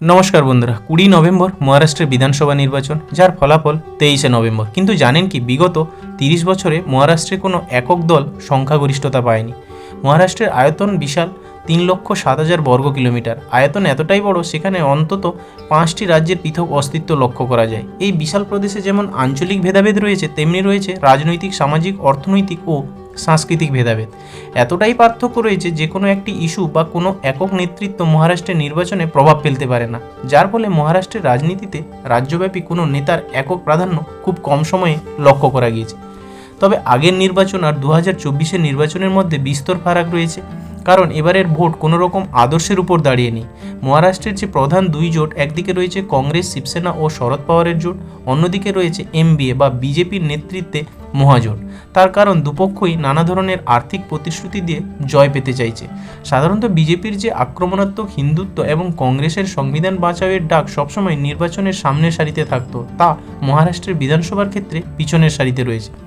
নমস্কার বন্ধুরা, কুড়ি নভেম্বর মহারাষ্ট্রের বিধানসভা নির্বাচন, যার ফলাফল তেইশে নভেম্বর। কিন্তু জানেন কি, বিগত তিরিশ বছরে মহারাষ্ট্রে কোনো একক দল সংখ্যাগরিষ্ঠতা পায়নি। মহারাষ্ট্রের আয়তন বিশাল তিন লক্ষ সাত হাজার বর্গ কিলোমিটার। আয়তন এতটাই বড়, সেখানে অন্তত পাঁচটি রাজ্যের পৃথক অস্তিত্ব লক্ষ্য করা যায়। এই বিশাল প্রদেশে যেমন আঞ্চলিক ভেদাভেদ রয়েছে, তেমনি রয়েছে রাজনৈতিক, সামাজিক, অর্থনৈতিক ও সাংস্কৃতিক ভেদাভেদ। এতটাই পার্থক্য রয়েছে যে কোনো একটি ইস্যু বা কোনো একক নেতৃত্ব মহারাষ্ট্রের নির্বাচনে প্রভাব ফেলতে পারে না। যার ফলে মহারাষ্ট্রের রাজনীতিতে রাজ্যব্যাপী কোনো নেতার একক প্রাধান্য খুব কম সময়ে লক্ষ্য করা গিয়েছে। তবে আগের নির্বাচন আর দু হাজার নির্বাচনের মধ্যে বিস্তর ফারাক রয়েছে। কারণ এবারের ভোট কোনো রকম আদর্শের উপর দাঁড়িয়ে নেই মহারাষ্ট্রের যে প্রধান দুই জোট, একদিকে রয়েছে কংগ্রেস, শিবসেনা ও শরদ পাওয়ারের জোট, অন্যদিকে রয়েছে এমবিএ বা বিজেপির নেতৃত্বে মহাজোট। তার কারণ দুপক্ষই নানা ধরনের আর্থিক প্রতিশ্রুতি দিয়ে জয় পেতে চাইছে। সাধারণত বিজেপির যে আক্রমণাত্মক হিন্দুত্ব এবং কংগ্রেসের সংবিধান বাঁচাওয়ের ডাক সবসময় নির্বাচনের সামনের সারিতে থাকত, তা মহারাষ্ট্রের বিধানসভার ক্ষেত্রে পিছনের সারিতে রয়েছে।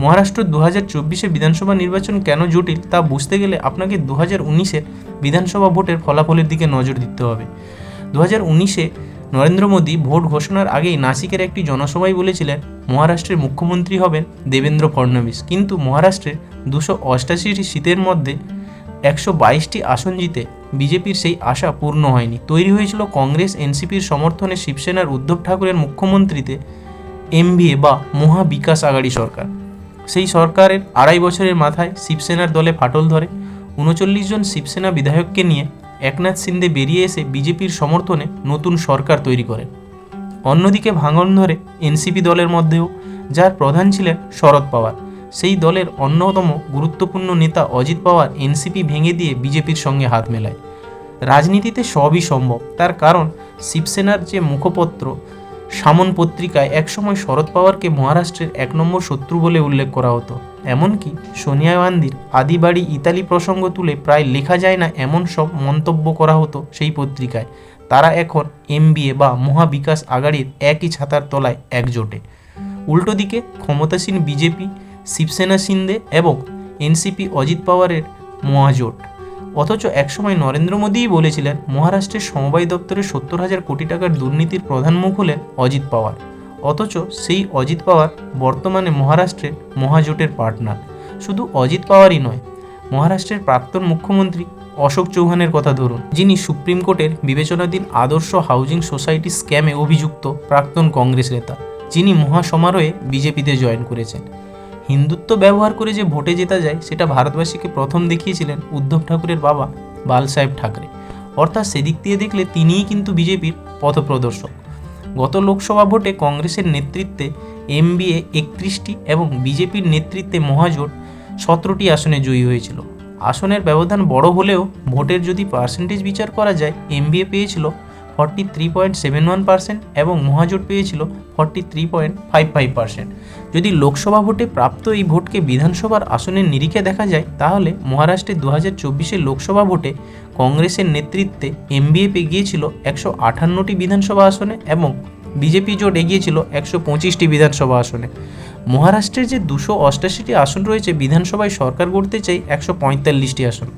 মহারাষ্ট্র দু হাজার চব্বিশে বিধানসভা নির্বাচন কেন জটিল তা বুঝতে গেলে আপনাকে দু হাজার উনিশের বিধানসভা ভোটের ফলাফলের দিকে নজর দিতে হবে। দু হাজার উনিশে নরেন্দ্র মোদী ভোট ঘোষণার আগেই নাসিকের একটি জনসভায় বলেছিলেন, মহারাষ্ট্রের মুখ্যমন্ত্রী হবেন দেবেন্দ্র ফডণবীস কিন্তু মহারাষ্ট্রের দুশো অষ্টাশিটি সিটের মধ্যে একশো বাইশটি আসন জিতে বিজেপির সেই আশা পূর্ণ হয়নি। তৈরি হয়েছিল কংগ্রেস, এনসিপির সমর্থনে শিবসেনার উদ্ধব ঠাকুরের মুখ্যমন্ত্রীতে এমবিএ বা মহাবিকাশ আগাড়ি সরকার। সেই সরকারের আড়াই বছরের মাথায় শিবসেনার দলে ফাটল ধরে। উনচল্লিশ জন শিবসেনা বিধায়ককে নিয়ে একনাথ সিন্দে বেরিয়ে এসে বিজেপির সমর্থনে নতুন সরকার তৈরি করেন। অন্যদিকে ভাঙন ধরে এনসিপি দলের মধ্যেও, যার প্রধান ছিলেন শরদ পাওয়ার। সেই দলের অন্যতম গুরুত্বপূর্ণ নেতা অজিত পাওয়ার এনসিপি ভেঙে দিয়ে বিজেপির সঙ্গে হাত মেলায়। রাজনীতিতে সবই সম্ভব, তার কারণ শিবসেনার যে মুখপত্র সামন পত্রিকায় একসময় শরদ পাওয়ারকে মহারাষ্ট্রের এক নম্বর শত্রু বলে উল্লেখ করা হতো। এমনকি সোনিয়া গান্ধীর আদিবাড়ি ইতালি প্রসঙ্গ তুলে প্রায় লেখা যায় না এমন সব মন্তব্য করা হতো সেই পত্রিকায়। তারা এখন এমবিএ বা মহাবিকাশ আগাড়ির একই ছাতার তলায় একজোটে। উল্টো দিকে ক্ষমতাসীন বিজেপি, শিবসেনা সিন্দে এবং এনসিপি অজিত পাওয়ারের মহাজোট। অথচ একসময় নরেন্দ্র মোদীই বলেছিলেন, মহারাষ্ট্রের সমবায় দপ্তরে সত্তর হাজার কোটি টাকার দুর্নীতির প্রধান মুখ হলেন অজিত পাওয়ার। অথচ সেই অজিত পাওয়ার বর্তমানে মহারাষ্ট্রের মহাজোটের পার্টনার। শুধু অজিত পাওয়ারই নয়, মহারাষ্ট্রের প্রাক্তন মুখ্যমন্ত্রী অশোক চৌহানের কথা ধরুন, যিনি সুপ্রিম কোর্টের বিবেচনাধীন আদর্শ হাউজিং সোসাইটি স্ক্যামে অভিযুক্ত প্রাক্তন কংগ্রেস নেতা, যিনি মহাসমারোহে বিজেপিতে জয়েন করেছেন। হিন্দুত্ব ব্যবহার করে যে ভোটে জেতা যায়, সেটা ভারতবাসীকে প্রথম দেখিয়েছিলেন উদ্ধব ঠাকুরের বাবা বাল সাহেব ঠাকরে। অর্থাৎ সেদিক দিয়ে দেখলে তিনিই কিন্তু বিজেপির পথপ্রদর্শক। গত লোকসভা ভোটে কংগ্রেসের নেতৃত্বে এম এমবিএ একত্রিশটি এবং বিজেপির নেতৃত্বে মহাজোট সতেরোটি আসনে জয়ী হয়েছিল। আসনের ব্যবধান বড় হলেও ভোটের যদি পার্সেন্টেজ বিচার করা যায় এম এমবিএ পেয়েছিল forty three point seven one percent এবং মহাজোট পেয়েছিল forty three point five five percent যদি লোকসভা ভোটে প্রাপ্ত এই ভোটকে বিধানসভার আসনের নিরিখে দেখা যায়, তাহলে মহারাষ্ট্রে দু হাজার চব্বিশের লোকসভা ভোটে কংগ্রেসের নেতৃত্বে এমবিএ পেয়ে গিয়েছিল একশো আটান্নটি বিধানসভা আসনে এবং বিজেপি জোট এগিয়েছিল একশো পঁচিশটি বিধানসভা আসনে। মহারাষ্ট্রের যে দুশো অষ্টাশিটি আসন রয়েছে, বিধানসভায় সরকার গড়তে চাই একশো পঁয়তাল্লিশটি আসন।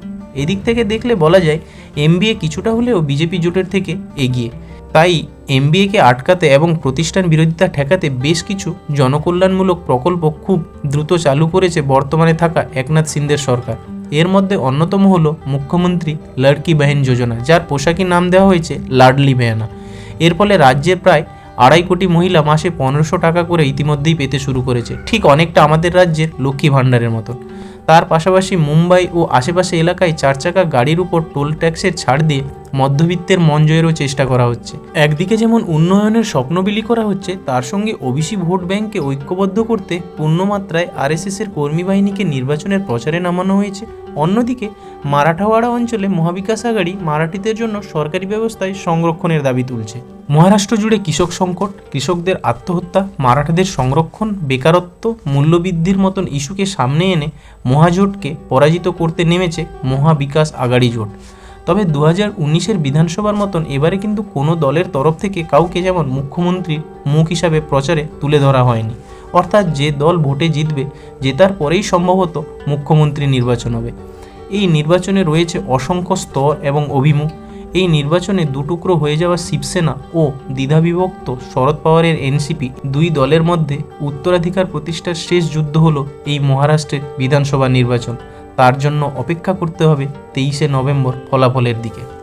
এদিক থেকে দেখলে বলা যায় এমবিএ কিছুটা হলেও বিজেপি জোটের থেকে এগিয়ে। তাই এমবিএকে আটকাতে এবং প্রতিষ্ঠান বিরোধিতা ঠেকাতে বেশ কিছু জনকল্যাণমূলক প্রকল্প খুব দ্রুত চালু করেছে বর্তমানে থাকা একনাথ সিন্দের সরকার। এর মধ্যে অন্যতম হল মুখ্যমন্ত্রী লড়কি বেহেন যোজনা, যার পোশাকি নাম দেওয়া হয়েছে লাডলি বেহানা এর ফলে রাজ্যের প্রায় আড়াই কোটি মহিলা মাসে পনেরোশো টাকা করে ইতিমধ্যেই পেতে শুরু করেছে। ঠিক অনেকটা আমাদের রাজ্যের লক্ষ্মী ভাণ্ডারের মতন তার পাশাপাশি মুম্বাই ও আশেপাশে এলাকায় চার চাকা গাড়ির উপর টোল ট্যাক্সের ছাড় দিয়ে মধ্যবিত্তের মন জয়েরও চেষ্টা করা হচ্ছে। একদিকে যেমন উন্নয়নের স্বপ্ন বিলি করা হচ্ছে, তার সঙ্গে ওবিসি ভোট ব্যাংককে ঐক্যবদ্ধ করতে পূর্ণমাত্রায় আরএসএসের কর্মী বাহিনীকে নির্বাচনের প্রচারে নামানো হয়েছে। অন্যদিকে মারাঠাওয়াড়া অঞ্চলে মহাবিকাশ আগাড়ি মারাঠিদের জন্য সরকারি ব্যবস্থায় সংরক্ষণের দাবি তুলছে। মহারাষ্ট্র জুড়ে কৃষক সংকট, কৃষকদের আত্মহত্যা, মারাঠাদের সংরক্ষণ, বেকারত্ব, মূল্যবৃদ্ধির মতন ইস্যুকে সামনে এনে মহাজোটকে পরাজিত করতে নেমেছে মহাবিকাশ আগাড়ি জোট। তবে দু হাজার বিধানসভার মতন এবারে কিন্তু কোনো দলের তরফ থেকে কাউকে যেমন মুখ্যমন্ত্রীর মুখ হিসাবে প্রচারে তুলে ধরা হয়নি। অর্থাৎ যে দল ভোটে জিতবে, জেতার পরেই সম্ভবত মুখ্যমন্ত্রী নির্বাচন হবে। এই নির্বাচনে রয়েছে অসংখ্য স্তর এবং অভিমুখ। এই নির্বাচনে দুটুকরো হয়ে যাওয়া শিবসেনা ও দ্বিধাবিভক্ত শরদ পাওয়ারের এনসিপি দুই দলের মধ্যে উত্তরাধিকার প্রতিষ্ঠার শেষ যুদ্ধ হলো এই মহারাষ্ট্রের বিধানসভা নির্বাচন। তার জন্য অপেক্ষা করতে হবে তেইশে নভেম্বর ফলাফলের দিকে।